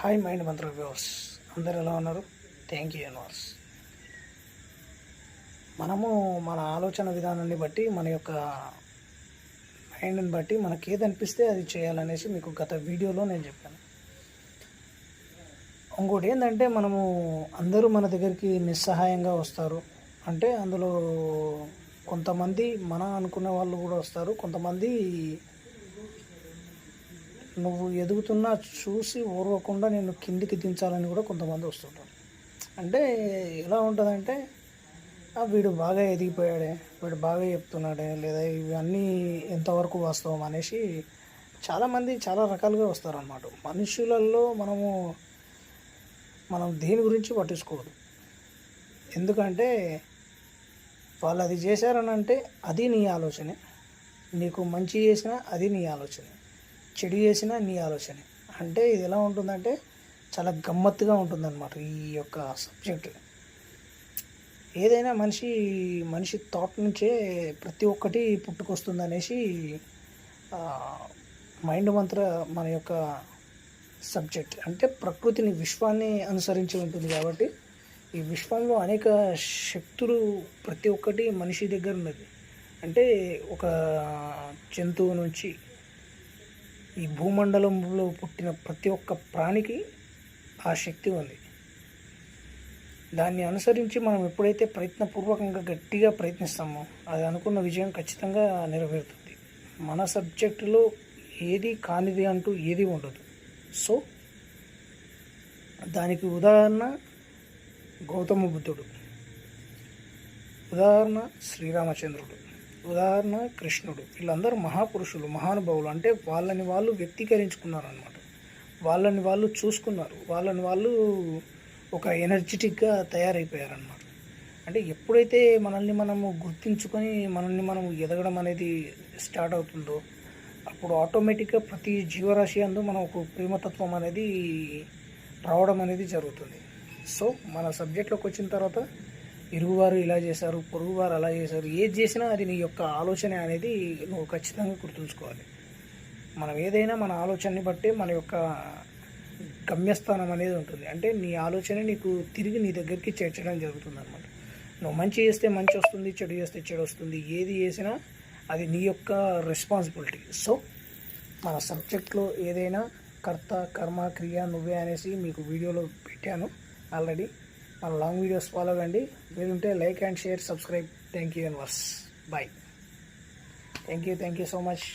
Hi mind మంత్ర viewers అందరు ఎలా ఉన్నారు? థ్యాంక్ యూ యూనివర్స్ మనము మన ఆలోచన విధానాన్ని బట్టి మన యొక్క మైండ్ని బట్టి మనకి ఏది అనిపిస్తే అది చేయాలనేసి మీకు గత వీడియోలో నేను చెప్పాను. ఇంకోటి ఏంటంటే మనము అందరూ మన దగ్గరికి నిస్సహాయంగా వస్తారు. అంటే అందులో కొంతమంది మన అనుకునే వాళ్ళు కూడా వస్తారు. కొంతమంది నువ్వు ఎదుగుతున్నా చూసి ఓర్వకుండా నేను కిందికి దించాలని కూడా కొంతమంది వస్తుంటారు. అంటే ఎలా ఉంటుందంటే వీడు బాగా ఎదిగిపోయాడే వీడు బాగా చెప్తున్నాడే లేదా ఇవన్నీ ఎంతవరకు వాస్తవం అనేసి చాలామంది చాలా రకాలుగా వస్తారన్నమాట. మనుషులలో మనము మనం దేని గురించి పట్టించుకోవద్దు. ఎందుకంటే వాళ్ళు అది చేశారని అంటే అది నీ ఆలోచనే. నీకు మంచి చేసినా అది నీ ఆలోచనే. చెడు చేసినా నీ ఆలోచనే. అంటే ఇది ఎలా ఉంటుందంటే చాలా గమ్మత్తుగా ఉంటుందన్నమాట ఈ యొక్క సబ్జెక్ట్ ఏదైనా మనిషి మనిషి థాట్ నుంచే ప్రతి ఒక్కటి పుట్టుకొస్తుంది అనేసి మైండ్ మంత్ర మన యొక్క సబ్జెక్ట్ అంటే ప్రకృతిని విశ్వాన్ని అనుసరించి ఉంటుంది కాబట్టి ఈ విశ్వంలో అనేక శక్తులు ప్రతి ఒక్కటి మనిషి దగ్గర ఉన్నది అంటే ఒక జంతువు నుంచి ఈ భూమండలంలో పుట్టిన ప్రతి ఒక్క ప్రాణికి ఆ శక్తి ఉంది. దాన్ని అనుసరించి మనం ఎప్పుడైతే ప్రయత్నపూర్వకంగా గట్టిగా ప్రయత్నిస్తామో అది అనుకున్న విజయం ఖచ్చితంగా నెరవేరుతుంది. మన సబ్జెక్టులో ఏది కానిది అంటూ ఏది ఉండదు. సో దానికి ఉదాహరణ గౌతమ బుద్ధుడు ఉదాహరణ శ్రీరామచంద్రుడు. ఉదాహరణ కృష్ణుడు. వీళ్ళందరూ మహాపురుషులు మహానుభావులు. అంటే వాళ్ళని వాళ్ళు వ్యక్తీకరించుకున్నారు అనమాట వాళ్ళని వాళ్ళు చూసుకున్నారు. వాళ్ళని వాళ్ళు ఒక ఎనర్జెటిక్గా తయారైపోయారనమాట అంటే ఎప్పుడైతే మనల్ని మనము గుర్తించుకొని మనల్ని మనం ఎదగడం అనేది స్టార్ట్ అవుతుందో అప్పుడు ఆటోమేటిక్గా ప్రతి జీవరాశి అందు మనం ఒక ప్రేమతత్వం అనేది రావడం అనేది జరుగుతుంది. సో మన సబ్జెక్ట్లోకి వచ్చిన తర్వాత ఇరుగువారు ఇలా చేశారు పొరుగువారు అలా చేశారు ఏది చేసినా అది నీ యొక్క ఆలోచన అనేది నువ్వు ఖచ్చితంగా గుర్తుంచుకోవాలి. మనం ఏదైనా మన ఆలోచనని బట్టే మన యొక్క గమ్యస్థానం అనేది ఉంటుంది. అంటే నీ ఆలోచన నీకు తిరిగి నీ దగ్గరికి చేర్చడం జరుగుతుంది అనమాట నువ్వు మంచి చేస్తే మంచి వస్తుంది చెడు చేస్తే చెడు వస్తుంది. ఏది చేసినా అది నీ యొక్క రెస్పాన్సిబిలిటీ సో మన సబ్జెక్ట్లో ఏదైనా కర్త కర్మ క్రియ నువ్వే అనేసి మీకు వీడియోలో పెట్టాను. ఆల్రెడీ మన లాంగ్ వీడియోస్ ఫాలో కండి. మీరుంటే like and share subscribe thank you universe boy thank you thank you so much